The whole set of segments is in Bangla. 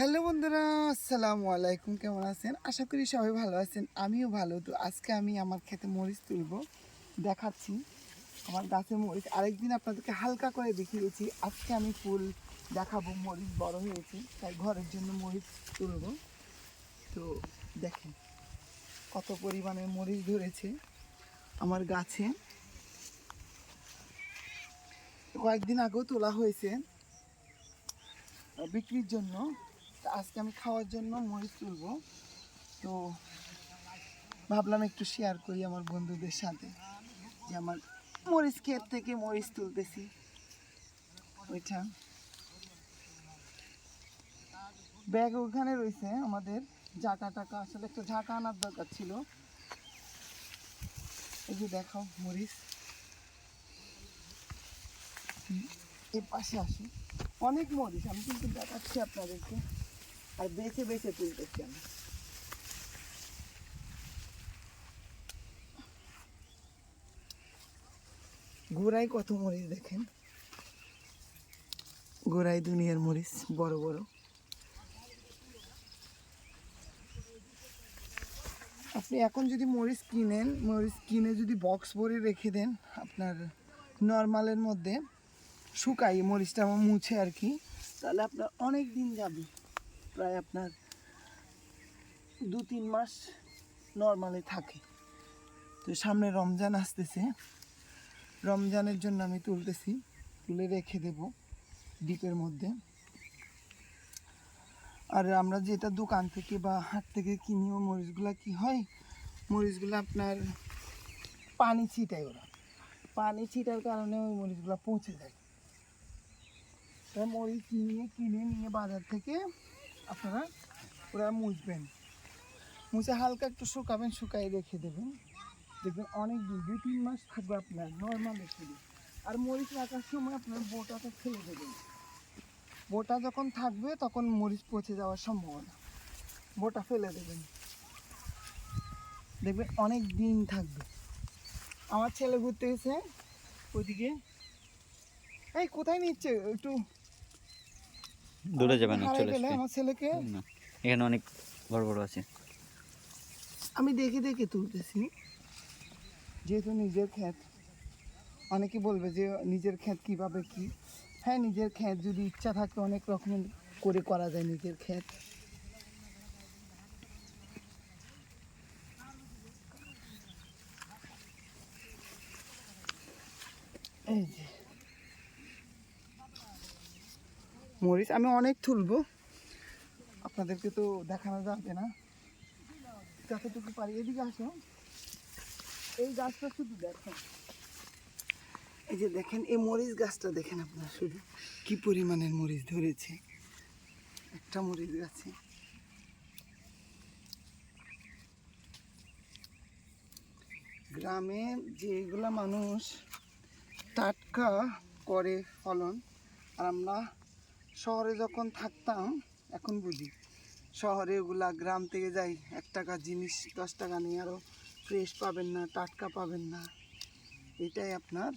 হ্যালো বন্ধুরা, আসসালামু আলাইকুম, কেমন আছেন? আশা করি সবাই ভালো আছেন, আমিও ভালো। তো আজকে আমি আমার খেতে মরিচ তুলবো, দেখাচ্ছি আমার গাছে মরিচ। আরেকদিন আপনাদেরকে হালকা করে দেখিয়েছি, আজকে আমি ফুল দেখাবো, মরিচ বড় হয়েছে, তাই ঘরের জন্য মরিচ তুলবো। তো দেখেন কত পরিমাণে মরিচ ধরেছে আমার গাছে। কয়েকদিন আগেও তোলা হয়েছে, বিক্রির জন্য। আজকে আমি খাওয়ার জন্য মরিচ তুলবো। তো ভাবলাম একটু শেয়ার করি আমার বন্ধুদের সাথে যে আমার মরিচ ক্ষেত থেকে মরিচ তুলতেছি। ওইটা। ব্যাগ ওখানে রয়েছে আমাদের ঝাঁকা টাকা। আসলে একটা ঝাঁকা আনার দরকার ছিল। এই যে দেখাও মরিচ। এর পাশে আসি অনেক মরিচ, আমি কিন্তু দেখাচ্ছি আপনাদেরকে। আর বেছে বেছে তুলতেছি আমি গোড়ায় কত মরিচ দেখেন? গোড়ায় দুনিয়ার মরিচ, বড় বড়। আপনি এখন যদি মরিচ কিনেন, মরিচ কিনে যদি বক্স ভরে রেখে দেন, আপনার নর্মালের মধ্যে শুকাই মরিচটা আমার মুছে আর কি, তাহলে আপনার অনেক দিন যাবে। প্রায় আপনার দু তিন মাস নর্মালে থাকে। তো সামনে রমজান আসতেছে। রমজানের জন্য আমি তুলতেছি, তুলে রেখে দেব ডিপের মধ্যে। আর আমরা যেটা দোকান থেকে বা হাট থেকে কিনিও মরিচগুলা কি হয়? মরিচগুলো আপনার পানি ছিটায় ওরা। পানি ছিটার কারণে ওই মরিচগুলো পচে যায়। মরিচ নিয়ে, কিনে নিয়ে বাজার থেকে আপনারা ওরা মুছবেন। মুছে হালকা একটু শুকাবেন শুকাই রেখে দেবেন। দেখবেন অনেক দিন, দুই তিন মাস থাকবে আপনার নর্মাল দিন। আর মরিচ রাখার সময় আপনার বোটাটা ফেলে দেবেন। বোটা যখন থাকবে তখন মরিচ পচে যাওয়ার সম্ভাবনা। বোটা ফেলে দেবেন। দেখবেন অনেক দিন থাকবে। আমার ছেলে ঘুরতে গেছে ওইদিকে, এই, কোথায় নিচ্ছে? একটু দূরে যাবে না চলে আসবে। আমার ছেলেকে? না এখানে অনেক বড় বড় আছে। আমি দেখে দেখে তুলতেছি। যেহেতু নিজের ক্ষেত অনেকে বলবে যে নিজের ক্ষেত কীভাবে কি? হ্যাঁ নিজের ক্ষেত যদি ইচ্ছা থাকে অনেক রকমের করে করা যায় নিজের ক্ষেত। এই যে। মরিচ। আমি অনেক তুলবো। আপনাদেরকে তো দেখানো যাবে না। যতটুকু পারি। এদিকে আসো। এই গাছটা শুধু দেখেন। এই যে দেখেন, এই মরিচ গাছটা দেখেন আপনারা শুধু। কি পরিমাণের মরিচ ধরেছে। একটা মরিচ গাছে। গ্রামে যেগুলা মানুষ টাটকা করে ফলন, আর আমরা শহরে যখন থাকতাম, এখন বুঝি। শহরে ওগুলা গ্রাম থেকে যাই, এক টাকা জিনিস, দশ টাকা নিয়ে আরও ফ্রেশ পাবেন না, টাটকা পাবেন না। এটাই আপনার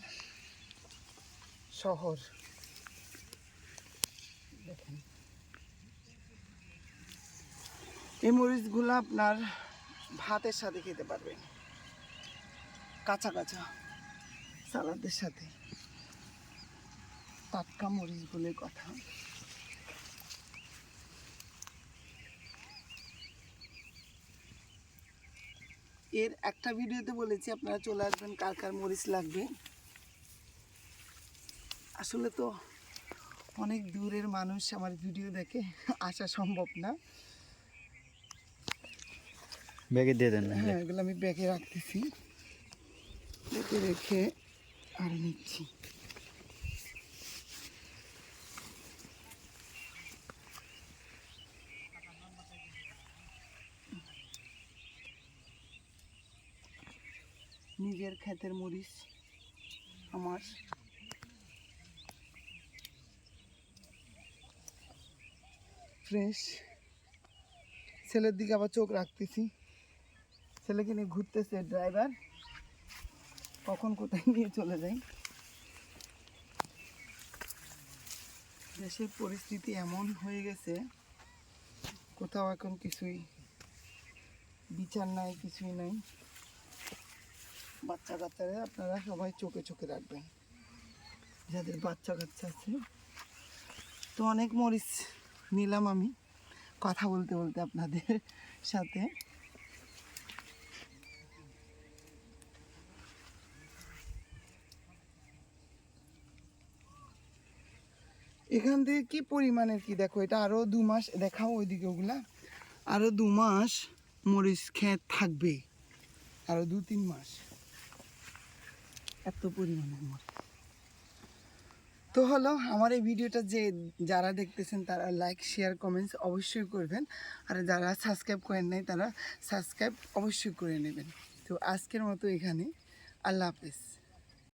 শহর। দেখেন। এই মরিচগুলো আপনার ভাতের সাথে খেতে পারবেন। কাঁচা কাঁচা সালাদের সাথে। টাটকা মরিচগুলোর কথা। এর একটা ভিডিওতে বলেছি আপনারা চলে আসবেন কার কার মরিচ লাগবে। আসলে তো অনেক দূরের মানুষ আমার ভিডিও দেখে আসা সম্ভব না। ব্যাগে দিয়ে দেন না। হ্যাঁ এগুলো আমি ব্যাগে রাখতেছি। ব্যাগে রেখে আর নিচ্ছি। নিজের ক্ষেতের মরিচ আমার। ফ্রেশ ছেলের দিকে আবার চোখ রাখতেছি। ছেলেকে নিয়ে ঘুরতেছে ড্রাইভার কখন কোথায় নিয়ে চলে যাই দেশের পরিস্থিতি এমন হয়ে গেছে, কোথাও এখন কিছুই, বিচার নাই, কিছুই নাই। বাচ্চা কাচ্চারা আপনারা সবাই চোখে চোখে রাখবেন। যাদের বাচ্চা কাচ্চা আছে। তো অনেক মরিচ নিলাম আমি কথা বলতে বলতে আপনাদের সাথে। এখান থেকে কি পরিমাণের কি দেখো? এটা আরও দু মাস দেখাও ওইদিকে ওগুলা। আরও দু মাস মরিচ খেত থাকবে। আরও দু তিন মাস। এত পরিমাণে মরে তো হলো, আমার এই ভিডিওটা যে যারা দেখতেছেন, তারা লাইক শেয়ার কমেন্টস অবশ্যই করবেন। আর যারা সাবস্ক্রাইব করেন নাই, তারা সাবস্ক্রাইব অবশ্যই করে নেবেন। তো আজকের মতো এখানে। আল্লাহ হাফেজ।